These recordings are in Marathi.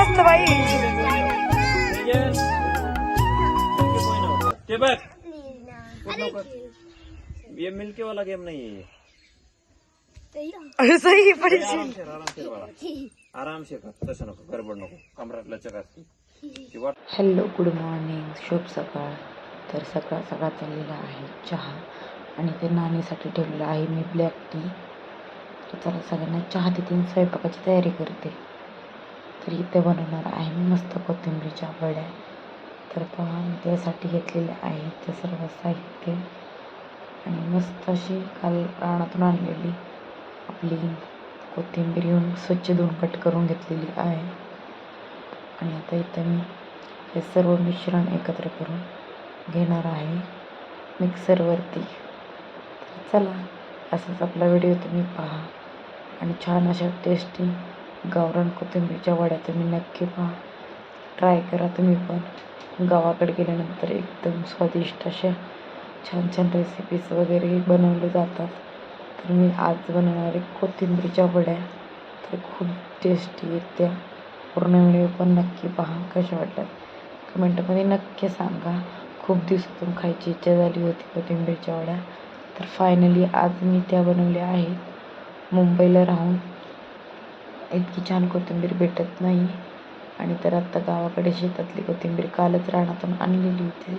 मिल्क नसतं बाई ते बघ ये मिल्की वाला गेम नाही सही आरामशीर तसं नको गडबड नको कमरात लचक असते किंवा हॅलो गुड मॉर्निंग शुभ सकाळ तर सकाळ सकाळ चाललेला आहे. चहा आणि ते नाणीसाठी ठेवलेलं आहे. मी ब्लॅक टी तर चला सगळ्यांना चहा देते स्वयंपाकाची तयारी करते. तर इथे बनवणार आहे मी मस्त कोथिंबीरच्या वड्या. तर पहा मी त्यासाठी घेतलेले आहे ते सर्व साहित्य. आणि मस्त अशी काल रानातून आणलेली आपली कोथिंबीर येऊन स्वच्छ धुवून कट करून घेतलेली आहे. आणि आता इथं मी हे सर्व मिश्रण एकत्र करून घेणार आहे मिक्सरवरती. चला असाच आपला व्हिडिओ तुम्ही पहा. आणि छान अशा टेस्टी गावरान कोथिंबीरच्या वड्या तुम्ही नक्की पहा. ट्राय करा तुम्ही पण. गावाकडे गेल्यानंतर एकदम स्वादिष्ट अशा छान छान रेसिपीज वगैरे बनवले जातात. तर मी आज बनवणार आहे कोथिंबीरच्या वड्या. तर खूप टेस्टी आहेत त्या. पूर्ण व्हिडिओ पण नक्की पहा कशा वाटतात कमेंटमध्ये नक्की सांगा. खूप दिवसातून खायची इच्छा झाली होती कोथिंबीरच्या वड्या. तर फायनली आज मी त्या बनवल्या आहेत. मुंबईला राहून इतकी छान कोथिंबीर भेटत नाही. आणि तर आत्ता गावाकडे शेतातली कोथिंबीर कालच रानातून आणलेली होती.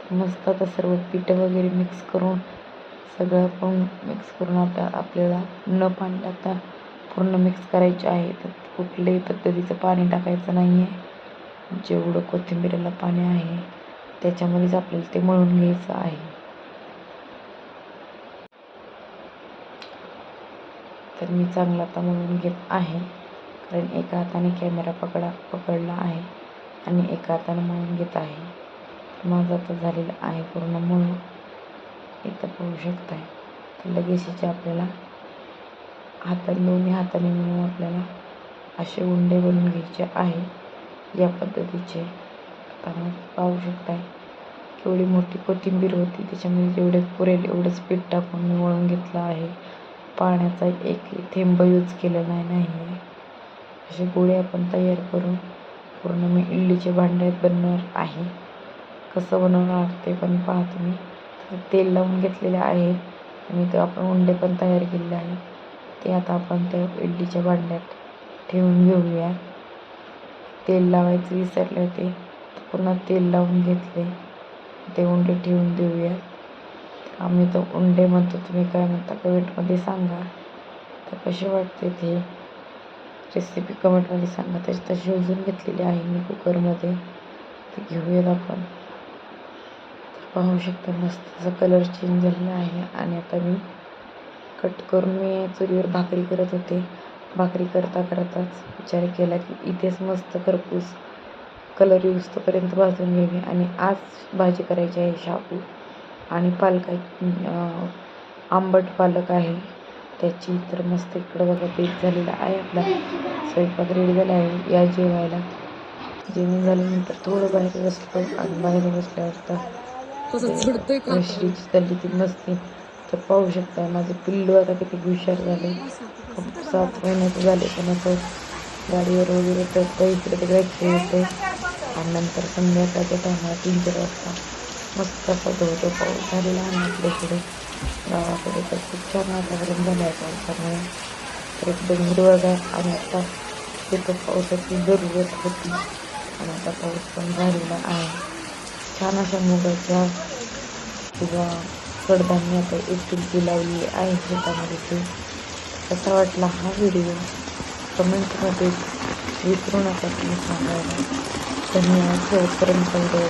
तर मस्त आता सर्व पीठं वगैरे मिक्स करून सगळं पण मिक्स करून आपल्या आपल्याला न पाणी टाकता पूर्ण मिक्स करायचे आहे. तर कुठल्याही पद्धतीचं पाणी टाकायचं नाही आहे जेवढं कोथिंबीरीला पाणी आहे त्याच्यामध्येच आपल्याला ते मळून घ्यायचं आहे. तर मी चांगला आता म्हणून घेत आहे. कारण एका हाताने कॅमेरा पकडा पकडला आहे आणि एका हाताने मळून घेत आहे. माझं आता झालेलं आहे पूर्ण म्हणून इथं पाहू शकताय. तर लगेच याचे आपल्याला हातात दोन्ही हाताने मिळून आपल्याला असे उंडे बनवून घ्यायचे आहे. या पद्धतीचे आता मग पाहू शकताय. केवढी मोठी कोथिंबीर होती त्याच्यामध्ये जेवढे पुरेल एवढंच पीठ टाकून मी वळून घेतलं आहे. पाण्याचा एक थेंब यूज केलेला नाही आहे असे गोळे आपण तयार करून पूर्ण मी इडलीचे भांड्यात बनवणार आहे. कसं बनवणार ते पण पाहा तुम्ही तर तेल लावून घेतलेले आहे आणि ते आपण उंडे पण तयार केलेले आहे. ते आता आपण त्या इडलीच्या भांड्यात ठेवून घेऊया. तेल लावायचं विसरले होते. पुन्हा तेल लावून घेतले. ते उंडे ठेवून देऊया आम्ही तर उंडे म्हणतो तुम्ही काय म्हणता? कमेंटमध्ये सांगा. तर कसे वाटते ते रेसिपी कमेंटमध्ये सांगा. त्याची तशी शिजवून घेतलेली आहे मी कुकरमध्ये ते घेऊयात आपण. तर पाहू शकता मस्त कलर चेंज झालेला आहे. आणि आता मी कट करून मी चुलीवर भाकरी करत होते. भाकरी करता करताच विचार केला की इथेच मस्त खरपूस कलर यूज तोपर्यंत भाजून घ्यावी आणि आज भाजी करायची आहे शापू आणि पालक आंबट पालक आहे. त्याची तर मस्त इकडं बघा पीठ झालेलं आहे आपला. स्वयंपाक रेडी झाला आहे. या जेवायला. जेवण झाल्यानंतर थोडं बाहेर बसलो आणि बाहेर बसल्यावर तर श्रीची चालली ती मस्ती. तर पाहू शकता माझे पिल्लू आता किती हुशार झाले. खूप सात महिन्याचे झाले पण असं गाडीवर वगैरे तर इकडे तिकडे खेळते आणि नंतर संध्याकाळच्या टायमाला तीन चार वाजता. मस्त असा धोधो पाऊस झालेला आहे आपल्याकडे गावाकडे तर खूप छान वातावरण झालं आहे पावसामुळे. तर एकदम हिरवगार आणि आता तिथं पावसाची जरूरत होती. आणि आता पाऊस पण झालेला आहे. छान अशा मुगाच्या किंवा कडधान्य आता एक तुलकी लावली आहे शेतामध्ये ते. कसा वाटला हा व्हिडिओ कमेंटमध्ये विसरू नका तुम्ही सांगायला. धन्यवाद. शेवटपर्यंत व्हिडिओ